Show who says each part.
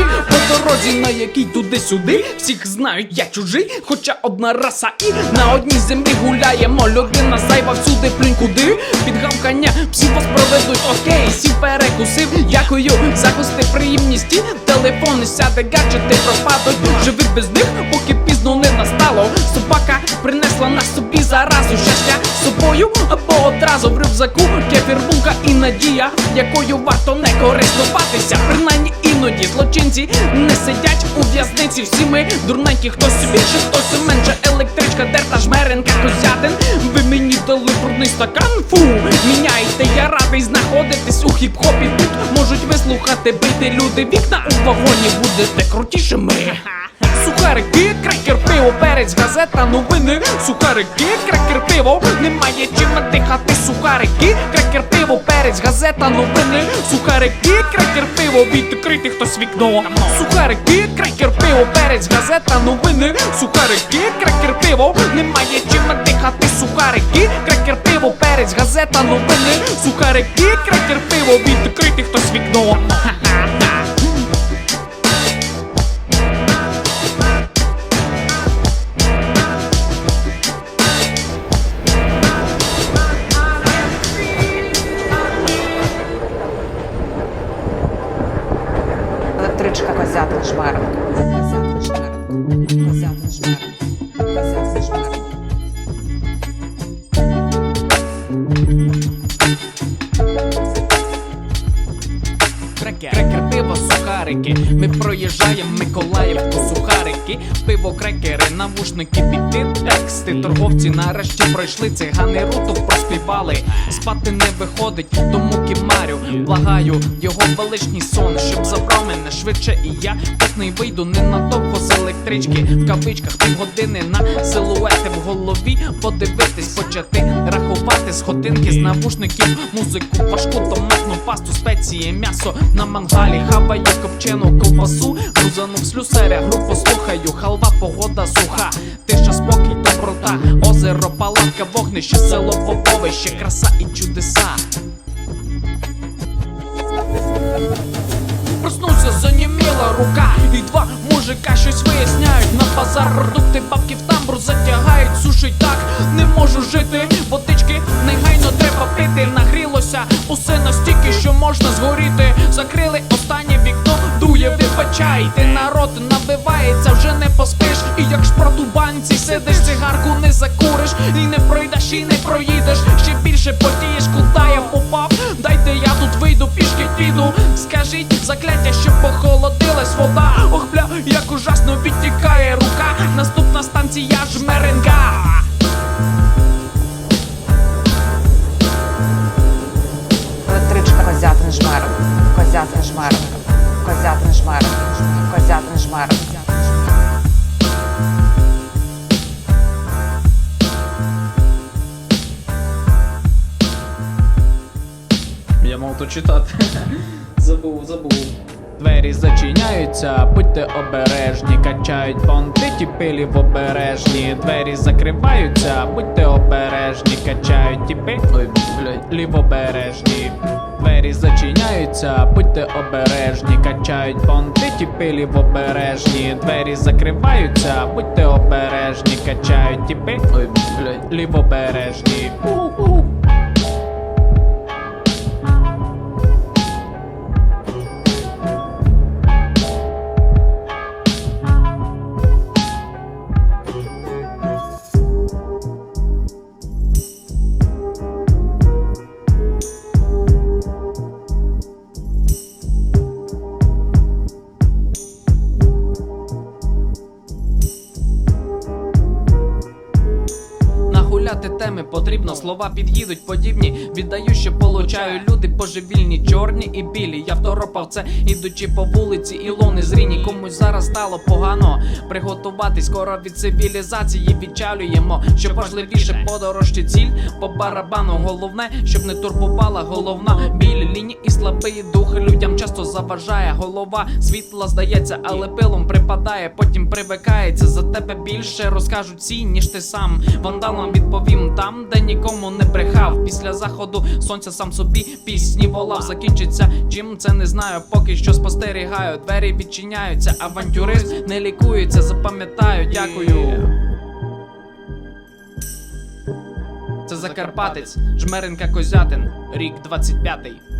Speaker 1: дорозі, на якій туди-сюди. Всіх знають, я чужий, хоча одна раса і на одній землі гуляємо. Людина зайва всюди плюнь куди. Під гавкання всі вас проведуть. Окей, сів перекусив. Дякую за гостеприємність. Телефони сяде, гаджети пропадуть. Живи без них, поки собою або одразу в рюкзаку кефір, булка і надія, якою варто не користуватися. Принаймні іноді злочинці не сидять у в'язниці. Всі ми дурненькі, хтось більше, хтось менше. Електричка, дерта, жмеренка, козятин. Ви мені дали брудний стакан. Фу, міняйте, я радий знаходитись у хіп-хопі. Тут можуть вислухати бити люди. Вікна у вагоні будете крутішими. Сухарики, крекер, пиво, перець, газета, новини. Сухарики, крекер, пиво, немає чим надихати. Сухарики, крекер, пиво, перець, газета, новини. Сухарики, крекер, пиво, відкрити хтось вікно. Сухарики, крекер, пиво, перець, газета, новини. Сухарики, крекер, пиво, немає чим надихати. Сухарики, крекер, пиво, перець, газета, новини. Сухарики, крекер, пиво, відкрити хтось вікно.
Speaker 2: Електричка козятин жмеренка. Козятин жмеренка. Козятин жмеренка.
Speaker 1: Крекер, крекер, сухарики. Ми проїжджаємо Миколаївку, сухарики, пиво, крекери, навушники, біти, тексти. Торговці нарешті пройшли цигани руту проспівали. Спати не виходить, тому кімарю. Благаю його величний сон, щоб забрав мене швидше. І я не вийду ненадовго з електрички. В кавичках півгодини на силуети в голові. Подивитись, почати рахувати з годинки з навушників, музику, важку томатну пасту, спеції, м'ясо на мангалі, хаваю копчену ковбасу, грузанув слюсаря, групу слухаю, халва, погода суха, тиша, спокій, доброта, озеро, палатка, вогнище, село Поповище, краса і чудеса. Проснувся, заніміла рука, і два мужика щось виясняють. На базар продукти, бабки в тамбур затягають, сушить так, не можу жити. Водички негайно треба пити. Нагрілося усе настільки, що можна згоріти. Закрили останнє вікно, дує, вибачайте. Народ як шпрот у банці сидиш, цигарку не закуриш, і не пройдеш, і не проїдеш. Ще більше потієш, куди я попав. Дайте я тут вийду, пішки піду. Скажіть закляття, щоб похолодилась вода. Ох, бля, як ужасно відтікає рука. Наступна станція жмеренка.
Speaker 2: Електричка козятин жмеренка. Козятин жмеренка.
Speaker 1: Мав то читати. забув, забув. Двері зачиняються, будьте обережні, качають понти ті пилі в обережні. Двері закриваються, будьте обережні, качають тіпи Ой, блядь, лівобережні. Двері зачиняються, будьте обережні, качають понти ті пилі в обережні. Двері закриваються, будьте обережні, качають тіпи Ой, блядь, лівобережні. У-у. Теми потрібно, слова під'їдуть подібні. Віддаю, що получаю люди божевільні, чорні і білі. Я второпав це, ідучи по вулиці, ілони зріні. Комусь зараз стало погано. Приготуватись скоро від цивілізації відчалюємо. Що важливіше, подорож чи ціль по барабану. Головне, щоб не турбувала головна біль лінії і слабий дух людям часто заважає. Голова світла здається, але пилом припадає, потім привикається. За тебе більше розкажуть всі, ніж ти сам. Вандалам відповім дім там, де нікому не брехав. Після заходу сонця сам собі пісні волав. Закінчиться чим це не знаю. Поки що спостерігаю. Двері відчиняються, авантюрист не лікується. Запам'ятаю, дякую. Це Закарпатець, Жмеренка Козятин, рік 25-й.